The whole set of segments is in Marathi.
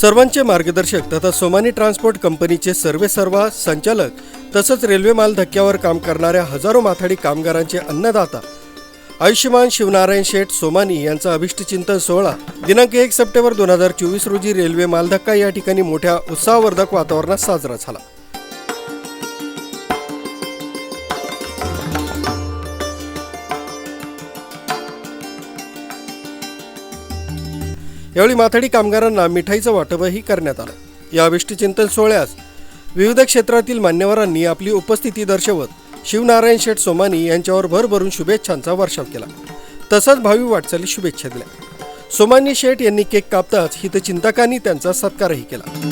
सर्वांचे मार्गदर्शक तथा सोमानी ट्रान्सपोर्ट कंपनीचे सर्वे सर्वा संचालक तसंच रेल्वे माल धक्क्यावर काम करणाऱ्या हजारो माथाडी कामगारांचे अन्नदाता. आयुष्यमान शिवनारायण शेठ सोमानी यांचा अभिष्टचिंतन सोहळा दिनांक एक सप्टेंबर दोन हजार चोवीस रोजी रेल्वे मालधक्का या ठिकाणी मोठ्या उत्साहवर्धक वातावरणात साजरा झाला. यावेळी माथाडी कामगारांना मिठाईचं वाटपही करण्यात आलं. या अभिष्टचिंतन सोहळ्यास विविध क्षेत्रातील मान्यवरांनी आपली उपस्थिती दर्शवत शिवनारायण शेठ सोमानी यांच्यावर भरभरून शुभेच्छांचा वर्षाव केला. तसंच भावी वाटचाली शुभेच्छा दिल्या. सोमानी शेठ यांनी केक कापताच हितचिंतकांनी त्यांचा सत्कारही केला.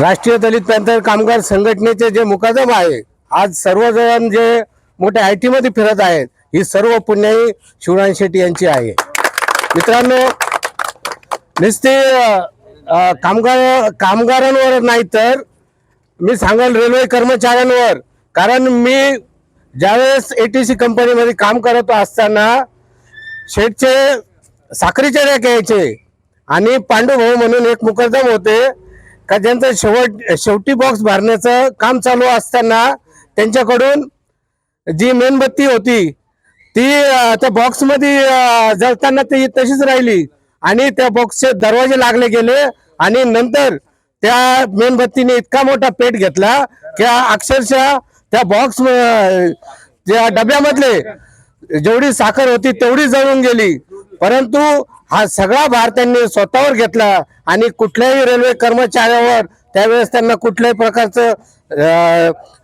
राष्ट्रीय दलित पॅन्थर कामगार संघटनेचे जे मुकादम आहे आज सर्वजण जे मोठे आय टी मध्ये फिरत आहेत ही सर्व पुण्याई शिवराज शेट्टी यांची आहे. मित्रांनो नुसते कामगार कामगारांवर नाही तर मी सांगाल रेल्वे कर्मचाऱ्यांवर कारण मी ज्यावेळेस ए टी सी कंपनीमध्ये काम करत असताना शेठचे साखरीचे रॅक यायचे आणि पांडुभाऊ म्हणून एक मुकदम होते का ज्यांचं शेवट शेवटी बॉक्स भरण्याचं काम चालू असताना त्यांच्याकडून जी मेणबत्ती होती ती त्या बॉक्समध्ये जळताना ती तशीच राहिली आणि त्या बॉक्सचे दरवाजे लागले गेले आणि नंतर त्या मेणबत्तीने इतका मोठा पेट घेतला की अक्षरशः त्या बॉक्स त्या डब्यामधले जेवढी साखर होती तेवढी जळून गेली. परंतु हा सगळा भार त्यांनी स्वतःवर घेतला आणि कुठल्याही रेल्वे कर्मचाऱ्यावर त्यावेळेस त्यांना कुठल्याही प्रकारचं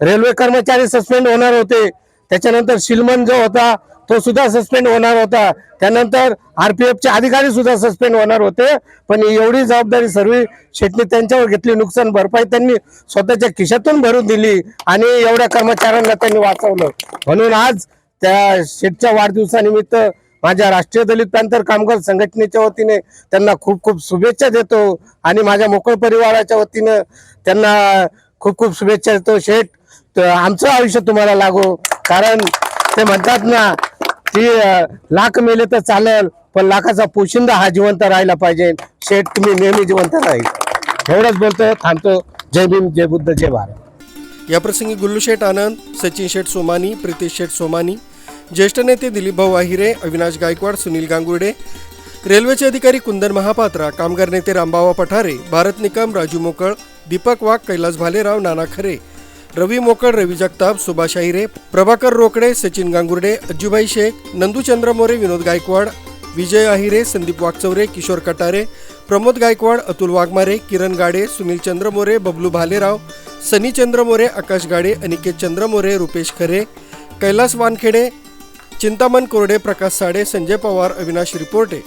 रेल्वे कर्मचारी सस्पेंड होणार होते. त्याच्यानंतर शिलमन जो होता तो सुद्धा सस्पेंड होणार होता. त्यानंतर आरपीएफचे अधिकारी सुद्धा सस्पेंड होणार होते. पण एवढी जबाबदारी सर्व शेटणी त्यांच्यावर घेतली नुकसान भरपाई त्यांनी स्वतःच्या खिशातून भरून दिली आणि एवढ्या कर्मचाऱ्यांना त्यांनी वाचवलं. म्हणून आज त्या शेठच्या वाढदिवसानिमित्त माझ्या राष्ट्रीय दलित प्रांतर कामगार संघटनेच्या वतीने त्यांना खूप खूप शुभेच्छा देतो आणि माझ्या मोकळ परिवाराच्या वतीनं त्यांना खूप खूप शुभेच्छा देतो. शेठ आमचं आयुष्य तुम्हाला लागो. कारण ते म्हणतात ना की लाख मेले तर चालेल पण लाखाचा पोशिंदा हा जिवंत राहिला पाहिजे. शेठ तुम्ही नेहमी जिवंत राहील. एवढंच बोलतोय. थांबतो. जय भीम जय बुद्ध जय भारत. याप्रसंगी गुल्लू शेठ आनंद सचिन शेठ सोमानी प्रितेश शेठ सोमानी ज्येष्ठ नेते दिलीपभाऊ आहिरे अविनाश गायकवाड सुनील गांगुर्डे रेल्वेचे अधिकारी कुंदन महापात्रा कामगार नेते रामबावा पठारे भारत निकम राजू मोकळ दीपक वाघ कैलास भालेराव नाना खरे रवी मोकळ रवी जगताप सुभाष आहिरे प्रभाकर रोकडे सचिन गांगुर्डे अज्जूबाई शेख नंदूचंद्र मोरे विनोद गायकवाड विजय आहिरे संदीप वागचौरे किशोर कटारे प्रमोद गायकवाड अतुल वाघमारे किरण गाडे सुनील चंद्र मोरे बबलू भालेराव सनी चंद्रमोरे आकाश गाडे अनिकेत चंद्र मोरे रुपेश खरे कैलास वानखेडे चिंतामण कोरडे प्रकाश साडे संजय पवार अविनाश रिपोर्टे.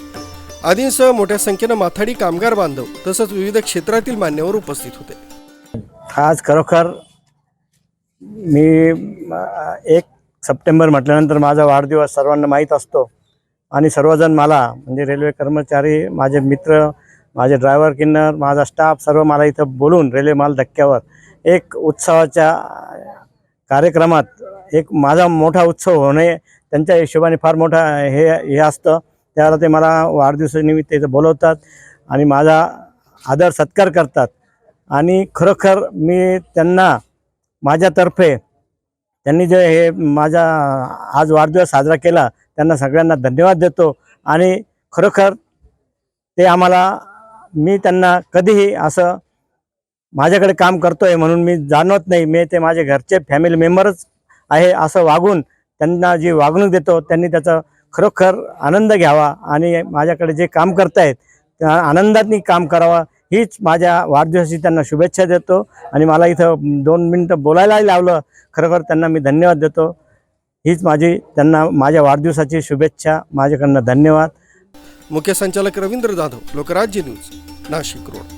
आदींसह मोठ्या संख्येनं माथाडी कामगार बांधव तसंच विविध क्षेत्रातील मान्यवर उपस्थित होते. आज खरोखर मी एक सप्टेंबर म्हटल्यानंतर माझा वाढदिवस सर्वांना माहीत असतो. आणि सर्वजण मला म्हणजे रेल्वे कर्मचारी माझे मित्र माझे ड्रायव्हर किन्नर माझा स्टाफ सर्व मला इथं बोलून रेल्वे माल धक्क्यावर एक उत्सवाच्या कार्यक्रमात एक माझा मोठा उत्सव होणे त्यांच्या हिशोबाने फार मोठा हे हे असतं. त्याला ते मला वाढदिवसानिमित्त इथं बोलवतात आणि माझा आदर सत्कार करतात. आणि खरोखर मी त्यांना माझ्यातर्फे त्यांनी जे हे माझा आज वाढदिवस साजरा केला त्यांना सगळ्यांना धन्यवाद देतो. आणि खरोखर ते आम्हाला मी त्यांना कधीही असं माझ्याकडे काम करतो आहे म्हणून मी जाणवत नाही. मी ते माझे घरचे फॅमिली मेंबरच आहे असं वागून त्यांना जी वागणूक देतो त्यांनी त्याचा खरोखर आनंद घ्यावा आणि माझ्याकडे जे काम करतायत त्या आनंदातनी काम करावा. हीच माझ्या वाढदिवसाची त्यांना शुभेच्छा देतो. आणि मला इथं दोन मिनटं बोलायलाही लावलं. खरोखर त्यांना मी धन्यवाद देतो. हीच माझी त्यांना माझ्या वाढदिवसाची शुभेच्छा. माझ्याकडनं धन्यवाद. मुख्य संचालक रवींद्र जाधव लोकराज्य न्यूज नाशिक रोड.